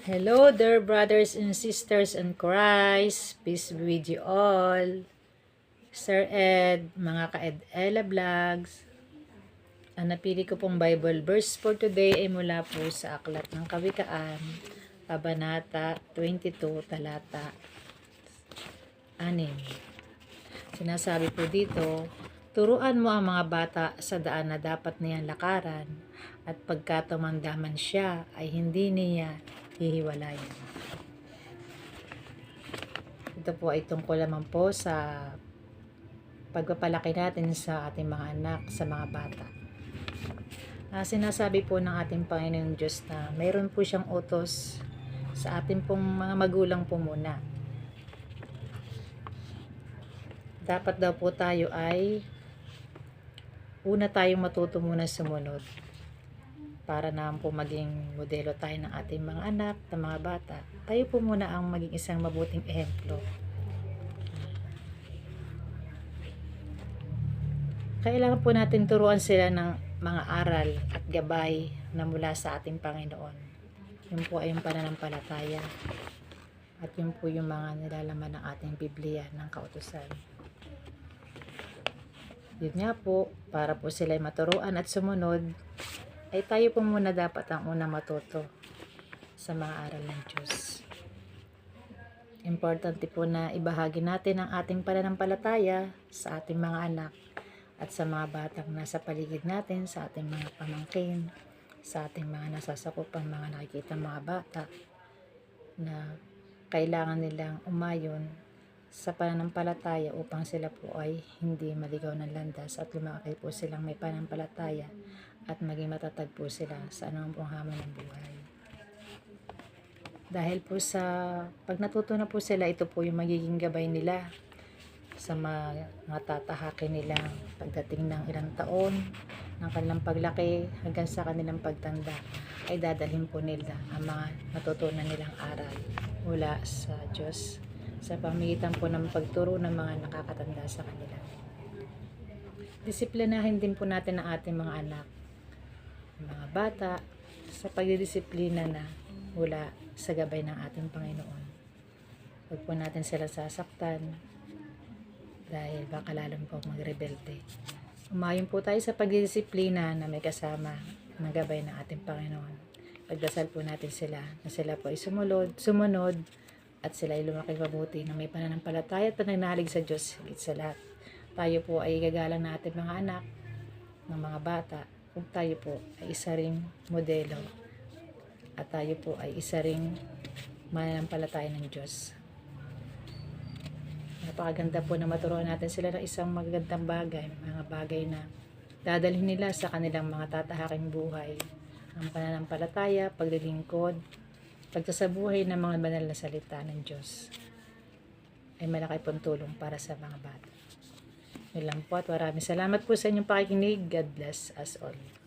Hello there, brothers and sisters in Christ. Peace be with you all. Sir Ed, mga ka-Ed Ella Vlogs. Ang napili ko pong Bible verse for today ay mula po sa Aklat ng Kawikaan, Kabanata 22, Talata 6. Sinasabi po dito, Turuan mo ang mga bata sa daan na dapat niyang lakaran at pagka tumandaman siya ay hindi niya hihiwalayan. Ito po ay tungkol naman po sa pagpapalaki natin sa ating mga anak, sa mga bata. Ah, sinasabi po ng ating Panginoong Diyos na mayroon po siyang utos sa ating pong mga magulang po muna. Dapat daw po tayo ay una tayong matuto muna sumunod para naman po maging modelo tayo ng ating mga anak, ng mga bata. Tayo po muna ang maging isang mabuting ehemplo. Kailangan po natin turuan sila ng mga aral at gabay na mula sa ating Panginoon. Yun po ay yung pananampalataya at yun po yung mga nilalaman ng ating Biblia ng kautusan. Yun nga po, para po sila maturuan at sumunod, ay tayo po muna dapat ang unang matuto sa mga aral ng Diyos. Importante po na ibahagi natin ang ating pananampalataya sa ating mga anak at sa mga batang nasa paligid natin, sa ating mga pamangkin, sa ating mga nasasakupang mga nakikita mga bata na kailangan nilang umayon sa pananampalataya upang sila po ay hindi maligaw ng landas at lumaki po silang may pananampalataya at maging matatag po sila sa anumang pong hamon ng buhay. Dahil po sa pag natuto na po sila, ito po yung magiging gabay nila sa mga, tatahakin nila pagdating ng ilang taon ng kanilang paglaki hanggang sa kanilang pagtanda ay dadalhin po nila ang mga natutunan nilang aral mula sa Diyos sa pamagitan po ng pagturo ng mga nakakatanda sa kanila. Disiplinahin din po natin ang ating mga anak, mga bata, sa pagdidisiplina na mula sa gabay ng ating Panginoon. Huwag po natin sila sasaktan dahil baka lalong po magrebelde. Umayon po tayo sa pagdidisiplina na may kasama ng gabay ng ating Panginoon. Pagdasal po natin sila na sila po ay sumunod, sumunod at sila ay lumaki mabuti na may pananampalataya at pananalig sa Diyos higit sa lahat. Tayo po ay gagalang na ating mga anak, ng mga bata, kung tayo po ay isa ring modelo at tayo po ay isa ring mananampalataya ng Diyos. Napakaganda po na maturuan natin sila ng isang magagandang bagay, mga bagay na dadalhin nila sa kanilang mga tatahaking buhay. Ang pananampalataya, paglilingkod, pagsasabuhay ng mga banal na salita ng Diyos ay malaki pong tulong para sa mga bata. Yun lang po at maraming salamat po sa inyong pakikinig. God bless us all.